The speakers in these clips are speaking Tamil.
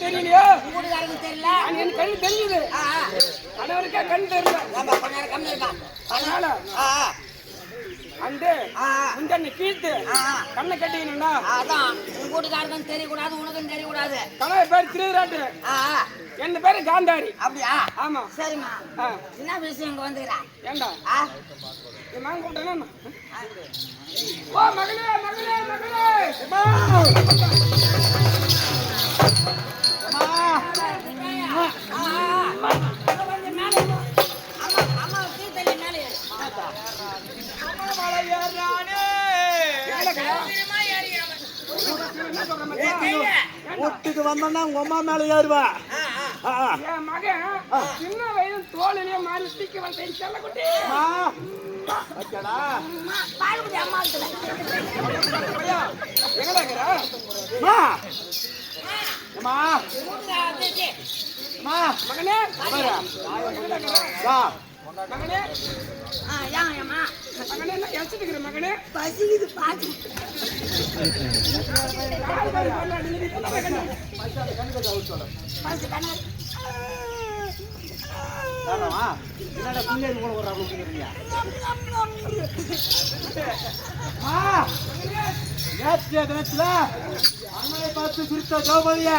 தெரியலையோ வீட்டுக்காரங்க தெரியல அது எனக்கு கண்ணு தெரியுது. கணவருக்கே கண்ணு தெரியல ஏம்பா, கொஞ்ச நேரம் கம்மியா இருக்கா? அதனால. அந்த. முந்தண்ணி கீழ்த்து. கண்ணை கட்டிக்கணும்னா அதான் உன் தெரியக்கூடாது உனக்கும் தெரியக்கூடாது கணவர் பேர் திருவிராட்டு. என் பேரு காந்தாரி அப்படியா ஆமா சரிம்மா என்ன விஷயம் இங்க வந்துக்கிறா ஏண்டா? என் மகன் கூப்பிட்டேன்னா. ஓ மகளே மகளே மகளே வீட்டுக்கு வந்தோன்னா உங்க அம்மா மேல ஏறுவா. என் மகன் சின்ன வயது தோளிலே மாறி தீக்க செல்லக்குட்டி? மகனே. பசிக்குது, பாத்து. என்னடா பிள்ளைங்க கூட ஒரு ரகம் நேற்றைய தினத்துல அண்ணனை பார்த்து சிரித்த திரௌபதிய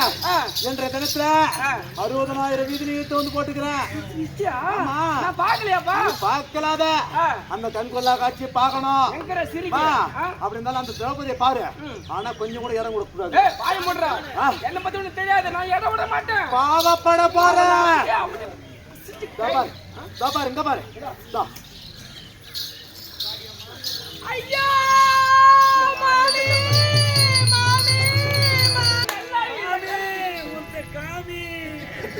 என்ற தினத்துல. அறுபதனாயிரம் வீதி நீட்டு வந்து போட்டுக்கிறேன். பார்க்கலையாப்பா. பார்க்கலாத. அந்த கண்கொள்ளா காட்சி பார்க்கணும்? அப்படி இருந்தாலும் அந்த திரௌபதியை பாரு. ஆனா கொஞ்சம் கூட இடம் கொடுக்க கூடாது. என்னை பத்தி உனக்கு தெரியாது. நான் இடம் விட மாட்டேன். பாவப்பட பாரு. பாரு இங்க பாரு. ஐயா மாமி!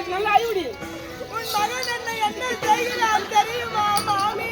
ஐவி இந்த அக்காச்சி நல்ல ஐவிடி உன் மகன் என்ன என்ன செய்கிறான் தெரியுமா மாமி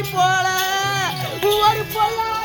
இவனை போல ஒரு பொல்லாத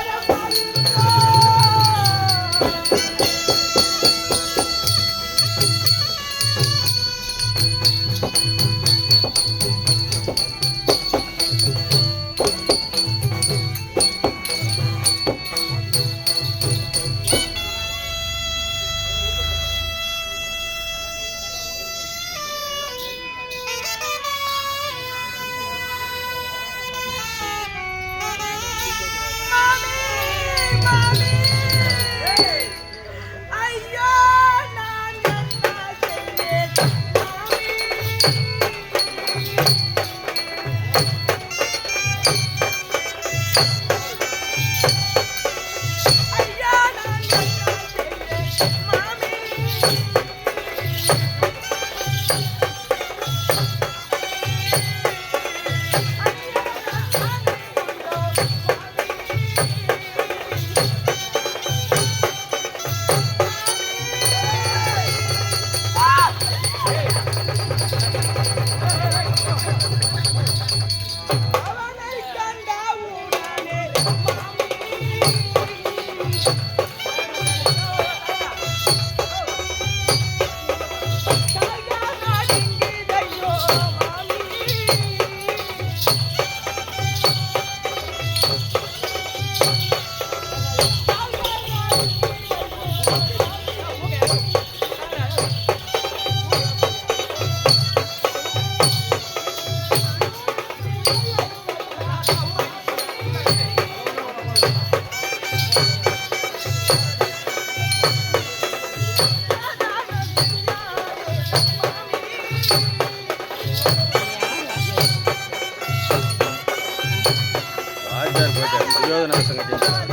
ஆச்சார் போயிட்டார் துரியோதன அரசன் கட்டிட்டார்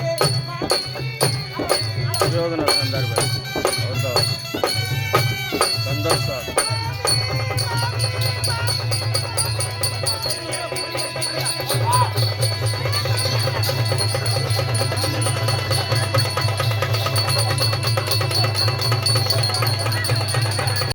துரியோதன அரசன் வந்தார் அவர் தான் சந்தோஷ்